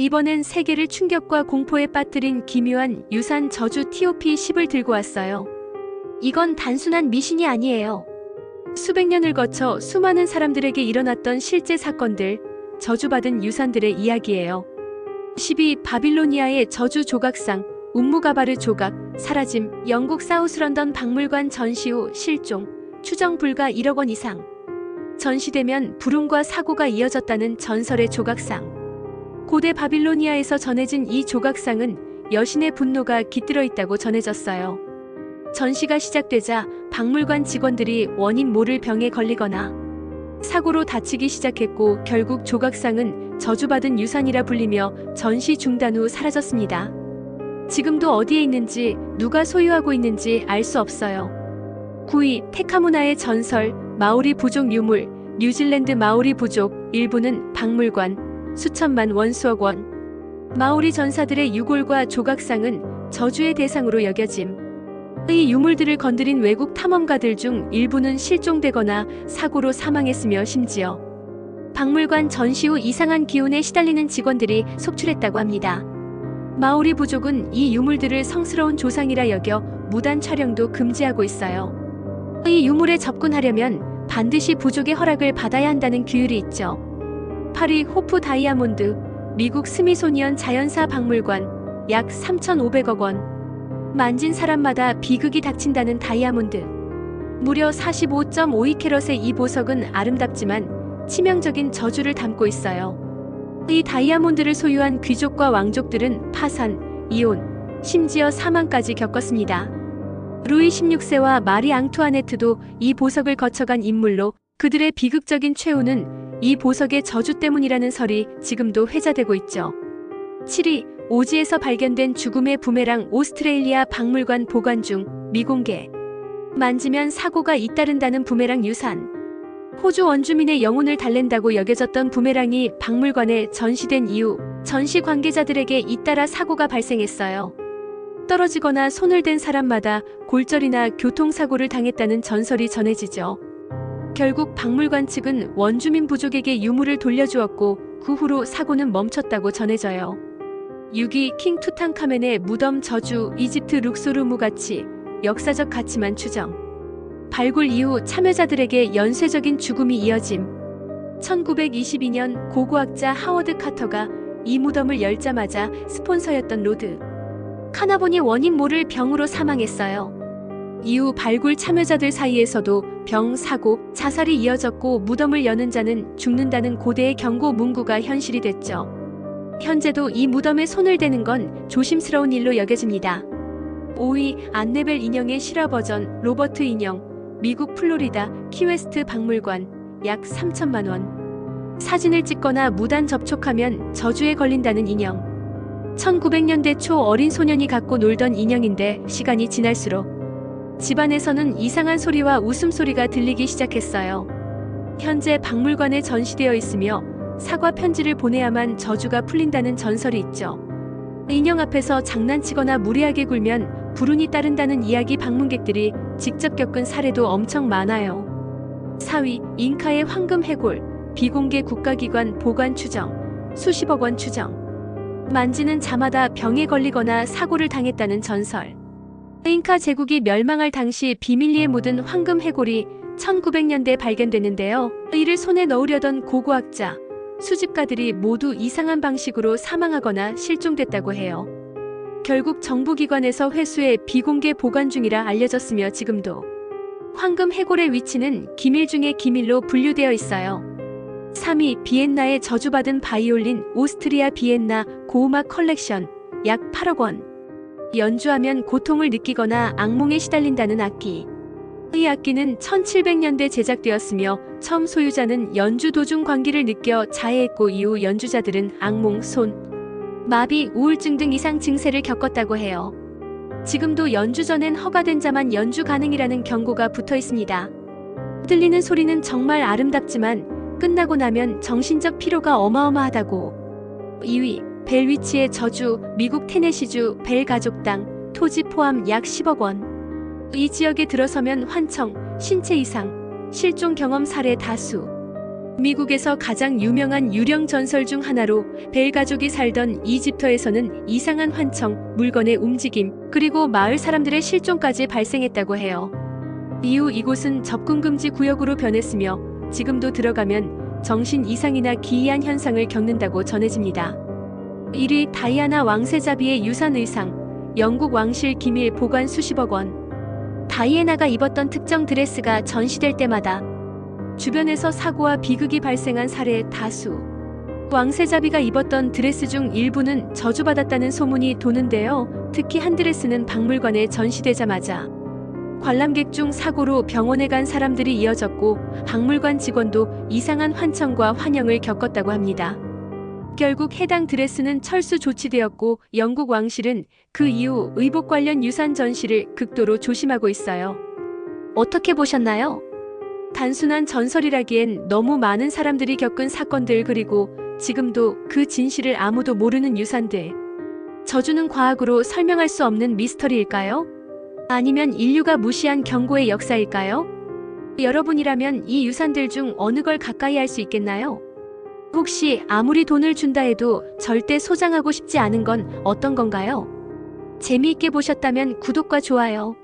이번엔 세계를 충격과 공포에 빠뜨린 기묘한 유산 저주 TOP10을 들고 왔어요. 이건 단순한 미신이 아니에요. 수백 년을 거쳐 수많은 사람들에게 일어났던 실제 사건들, 저주받은 유산들의 이야기예요. 12. 바빌로니아의 저주 조각상, 운무가바르 조각, 사라짐, 영국 사우스런던 박물관 전시 후 실종, 추정 불가 1억 원 이상. 전시되면 불운과 사고가 이어졌다는 전설의 조각상. 고대 바빌로니아에서 전해진 이 조각상은 여신의 분노가 깃들어 있다고 전해졌어요. 전시가 시작되자 박물관 직원들이 원인 모를 병에 걸리거나 사고로 다치기 시작했고 결국 조각상은 저주받은 유산이라 불리며 전시 중단 후 사라졌습니다. 지금도 어디에 있는지 누가 소유하고 있는지 알 수 없어요. 9위 테카문화의 전설 마오리 부족 유물 뉴질랜드 마오리 부족 일부는 박물관 수천만 원 수억 원 마오리 전사들의 유골과 조각상은 저주의 대상으로 여겨짐. 이 유물들을 건드린 외국 탐험가들 중 일부는 실종되거나 사고로 사망했으며 심지어 박물관 전시 후 이상한 기운에 시달리는 직원들이 속출했다고 합니다. 마오리 부족은 이 유물들을 성스러운 조상이라 여겨 무단 촬영도 금지하고 있어요. 이 유물에 접근하려면 반드시 부족의 허락을 받아야 한다는 규율이 있죠. 8위 호프 다이아몬드 미국 스미소니언 자연사 박물관 약 3,500억 원 만진 사람마다 비극이 닥친다는 다이아몬드. 무려 45.52캐럿의 이 보석은 아름답지만 치명적인 저주를 담고 있어요. 이 다이아몬드를 소유한 귀족과 왕족들은 파산, 이혼, 심지어 사망까지 겪었습니다. 루이 16세와 마리 앙투아네트도 이 보석을 거쳐간 인물로 그들의 비극적인 최후는 이 보석의 저주 때문이라는 설이 지금도 회자되고 있죠. 7위 오지에서 발견된 죽음의 부메랑 오스트레일리아 박물관 보관 중 미공개. 만지면 사고가 잇따른다는 부메랑 유산. 호주 원주민의 영혼을 달랜다고 여겨졌던 부메랑이 박물관에 전시된 이후 전시 관계자들에게 잇따라 사고가 발생했어요. 떨어지거나 손을 댄 사람마다 골절이나 교통사고를 당했다는 전설이 전해지죠. 결국 박물관 측은 원주민 부족에게 유물을 돌려주었고 그 후로 사고는 멈췄다고 전해져요. 6위 킹 투탕카멘의 무덤 저주 이집트 룩소르 무가치 역사적 가치만 추정 발굴 이후 참여자들에게 연쇄적인 죽음이 이어짐 1922년 고고학자 하워드 카터가 이 무덤을 열자마자 스폰서였던 로드 카나본이 원인 모를 병으로 사망했어요. 이후 발굴 참여자들 사이에서도 병, 사고, 자살이 이어졌고 무덤을 여는 자는 죽는다는 고대의 경고 문구가 현실이 됐죠. 현재도 이 무덤에 손을 대는 건 조심스러운 일로 여겨집니다. 5위 안네벨 인형의 실화 버전 로버트 인형 미국 플로리다 키웨스트 박물관 약 3천만 원 사진을 찍거나 무단 접촉하면 저주에 걸린다는 인형 1900년대 초 어린 소년이 갖고 놀던 인형인데 시간이 지날수록 집안에서는 이상한 소리와 웃음소리가 들리기 시작했어요. 현재 박물관에 전시되어 있으며 사과 편지를 보내야만 저주가 풀린다는 전설이 있죠. 인형 앞에서 장난치거나 무리하게 굴면 불운이 따른다는 이야기 방문객들이 직접 겪은 사례도 엄청 많아요. 4위 잉카의 황금 해골 비공개 국가기관 보관 추정 수십억 원 추정 만지는 자마다 병에 걸리거나 사고를 당했다는 전설 잉카 제국이 멸망할 당시 비밀리에 묻은 황금 해골이 1900년대 발견됐는데요. 이를 손에 넣으려던 고고학자 수집가들이 모두 이상한 방식으로 사망하거나 실종됐다고 해요. 결국 정부기관에서 회수해 비공개 보관 중이라 알려졌으며 지금도 황금 해골의 위치는 기밀 중의 기밀로 분류되어 있어요. 3위 비엔나의 저주받은 바이올린 오스트리아 비엔나 고음악 컬렉션 약 8억 원. 연주하면 고통을 느끼거나 악몽에 시달린다는 악기. 이 악기는 1700년대 제작되었으며 처음 소유자는 연주 도중 광기를 느껴 자해했고 이후 연주자들은 악몽, 손, 마비, 우울증 등 이상 증세를 겪었다고 해요. 지금도 연주 전엔 허가된 자만 연주 가능이라는 경고가 붙어 있습니다. 들리는 소리는 정말 아름답지만 끝나고 나면 정신적 피로가 어마어마하다고. 2위 벨 위치의 저주 미국 테네시주 벨 가족당 토지 포함 약 10억 원. 이 지역에 들어서면 환청, 신체 이상, 실종 경험 사례 다수. 미국에서 가장 유명한 유령 전설 중 하나로 벨 가족이 살던 이집터에서는 이상한 환청, 물건의 움직임, 그리고 마을 사람들의 실종까지 발생했다고 해요. 이후 이곳은 접근 금지 구역으로 변했으며 지금도 들어가면 정신 이상이나 기이한 현상을 겪는다고 전해집니다. 1위 다이아나 왕세자비의 유산 의상, 영국 왕실 기밀 보관 수십억 원. 다이애나가 입었던 특정 드레스가 전시될 때마다 주변에서 사고와 비극이 발생한 사례 다수. 왕세자비가 입었던 드레스 중 일부는 저주받았다는 소문이 도는데요. 특히 한 드레스는 박물관에 전시되자마자 관람객 중 사고로 병원에 간 사람들이 이어졌고 박물관 직원도 이상한 환청과 환영을 겪었다고 합니다. 결국 해당 드레스는 철수 조치되었고 영국 왕실은 그 이후 의복 관련 유산 전시를 극도로 조심하고 있어요. 어떻게 보셨나요? 단순한 전설이라기엔 너무 많은 사람들이 겪은 사건들 그리고 지금도 그 진실을 아무도 모르는 유산들. 저주는 과학으로 설명할 수 없는 미스터리일까요? 아니면 인류가 무시한 경고의 역사일까요? 여러분이라면 이 유산들 중 어느 걸 가까이 할 수 있겠나요? 혹시 아무리 돈을 준다 해도 절대 소장하고 싶지 않은 건 어떤 건가요? 재미있게 보셨다면 구독과 좋아요,